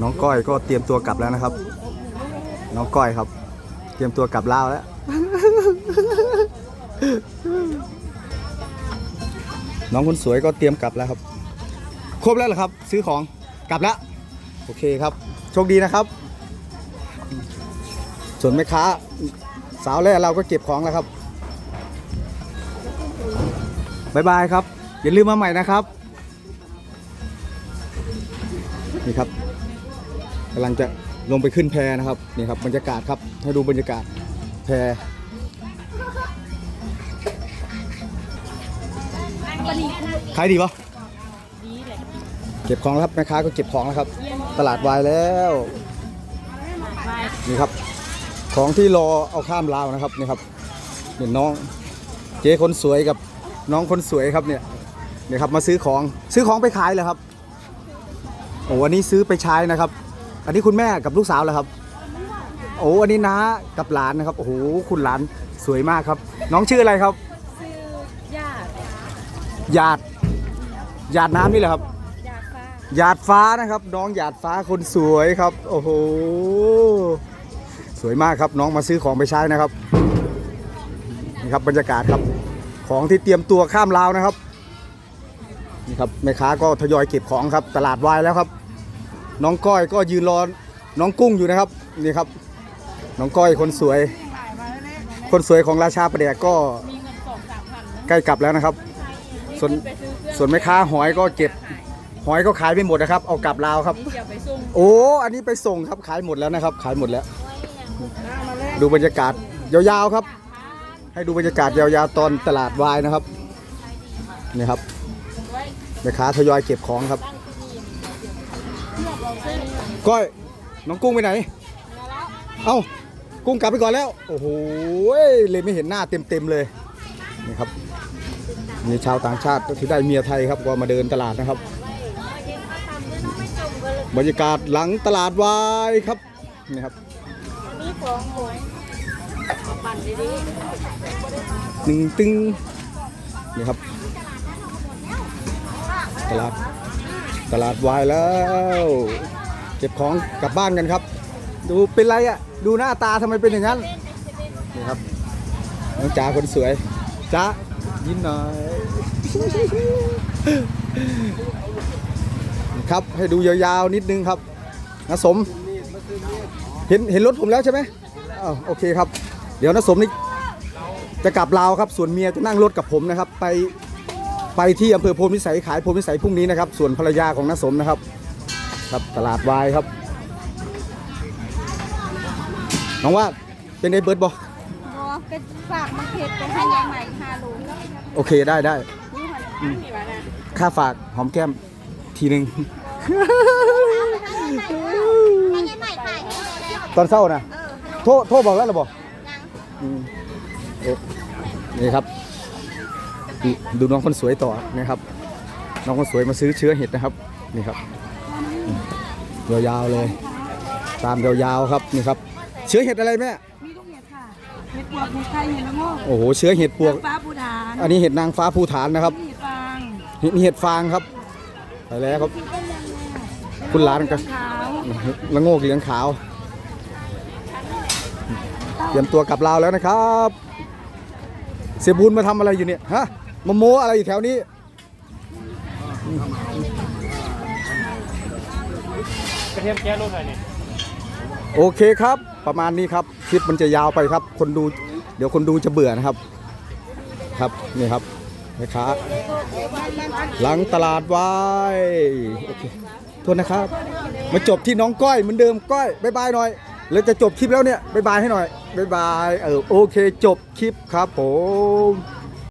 น้องก้อยก็เตรียมตัวกลับแล้วนะครับ น้องก้อยครับ เตรียมตัวกลับลาวแล้ว น้องคนสวยก็เตรียมกลับแล้วครับ ครบแล้วเหรอครับ ซื้อของกลับแล้วโอเคครับ โชคดีนะครับ ส่วนแม่ค้า สาวแรกเราก็เก็บของแล้วครับบายบายครับ อย่าลืมมาใหม่นะครับ นี่ครับ กำลังจะลงไปขึ้นแพนะครับนี่ครับบรรยากาศครับให้ดูบรรยากาศแพขายดีปะเก็บของแล้วครับแม่ค้าก็เก็บของแล้วครับ ตลาดวายแล้วนี่ครับ ของที่รอเอาข้ามลาวนะครับนี่ครับเนี่ยน้องเจ๊คนสวยกับน้องคนสวยครับเนี่ยเนี่ยครับมาซื้อของซื้อของไปขายเหรอครับโอ้อันนี้ซื้อไปใช้นะครับ อันนี้คุณแม่กับลูกสาวเหรอครับ โอ้อันนี้น้ากับหลานนะครับ โอ้โห คุณหลานสวยมากครับ น้องชื่ออะไรครับ ชื่อญาติหยาดหยาดน้ำนี่แหละครับญาติฟ้าหยาดฟ้านะครับ น้องหยาดฟ้าคนสวยครับ โอ้โห สวยมากครับ น้องมาซื้อของไปใช้นะครับ นี่ครับบรรยากาศครับ ของที่เตรียมตัวข้ามลาวนะครับ นี่ครับแม่ค้าก็ทยอยเก็บของครับ ตลาดวายแล้วครับ น้องก้อยก็ยืนรอน้องกุ้งอยู่นะครับนี่ครับ น้องก้อยคนสวย คนสวยของราชาประแดกก็ใกล้กลับแล้วนะครับ ส่วนส่วนแม่ค้าหอยก็เก็บ หอยก็ขายไปหมดนะครับ เอากลับลาวครับ โอ้อันนี้ไปส่งครับขายหมดแล้วนะครับ ขายหมดแล้ว ดูบรรยากาศยาวๆครับ ให้ดูบรรยากาศยาวๆตอนตลาดวายนะครับนี่ครับแม่ค้าทยอยเก็บของครับ ก้อย น้องกุ้งไปไหน เอ้า กุ้งกลับไปก่อนแล้ว โอ้โห เลยไม่เห็นหน้าเต็มๆเลย นี่ครับมีชาวต่างชาติที่ได้เมียไทยครับก็มาเดินตลาดนะครับ บรรยากาศหลังตลาดวายครับ นี่ครับหวยปั่นดีหนึ่งตึงนี่ครับ ตลาด ตลาดวายแล้ว เก็บของกลับบ้านกันครับ ดูเป็นไรอะ ดูหน้าตาทำไมเป็นอย่างนั้น นี่ครับ น้องจ๋าคนสวยจ๋ายิ้มหน่อย ครับให้ดูยาวๆนิดนึงครับนะสม เห็นเห็นรถผมแล้วใช่ไหมอ้าวโอเคครับ เดี๋ยวนะสมนี่จะกลับลาวครับ ส่วนเมียจะนั่งรถกับผมนะครับ ไป ไปที่อำเภอโพนพิสัยขายโพนพิสัยพรุ่งนี้นะครับ ส่วนภรรยาของน้าสมนะครับ ครับตลาดวายครับน้องว่าเป็นไงเบิร์ดบอๆบอเป็นฝากมาเผ็ดเป็นให้ยายใหม่ฮาลูโอเคได้ได้นี่หันนี่วะนะค่าฝากหอมแก้มทีหนึ่งตอนเศร้านะโทษโทษบอกแล้วหรือบอกอืมโอ้นี่ครับ ดูดูน้องคนสวยต่อนะครับ น้องคนสวยมาซื้อเชื้อเห็ดนะครับนี่ครับอืมยาวๆเลย ตามยาวๆครับนี่ครับ เชื้อเห็ดอะไรแม่มีลูกเห็ดค่ะเห็ดปวกเห็ดไข่เห็ดละโงกโอ้โหเชื้อเห็ดปวกฟ้าปูฐานอันนี้เห็ดนางฟ้าภูฐานนะครับนี่ฟางเห็ดนี่เห็ดฟางครับไปแล้วครับ คุณหลานกันขาวละโงกเหลืองขาวเตรียมตัวกลับลาวแล้วนะครับ เสียบุญมาทำอะไรอยู่เนี่ยฮะ มาโม้อะไรอยู่แถวนี้กระเทียมแก้รูปหน่อยนี่โอเคครับ ประมาณนี้ครับคลิปมันจะยาวไปครับ คนดู เดี๋ยวคนดูจะเบื่อนะครับ ครับนี่ครับนะครับหลังตลาดวายโอเคโทษนะครับ มาจบที่น้องก้อยเหมือนเดิมก้อยบายบายหน่อย แล้วจะจบคลิปแล้วเนี่ยบายบายให้หน่อยบายบายเออโอเค จบคลิปครับผม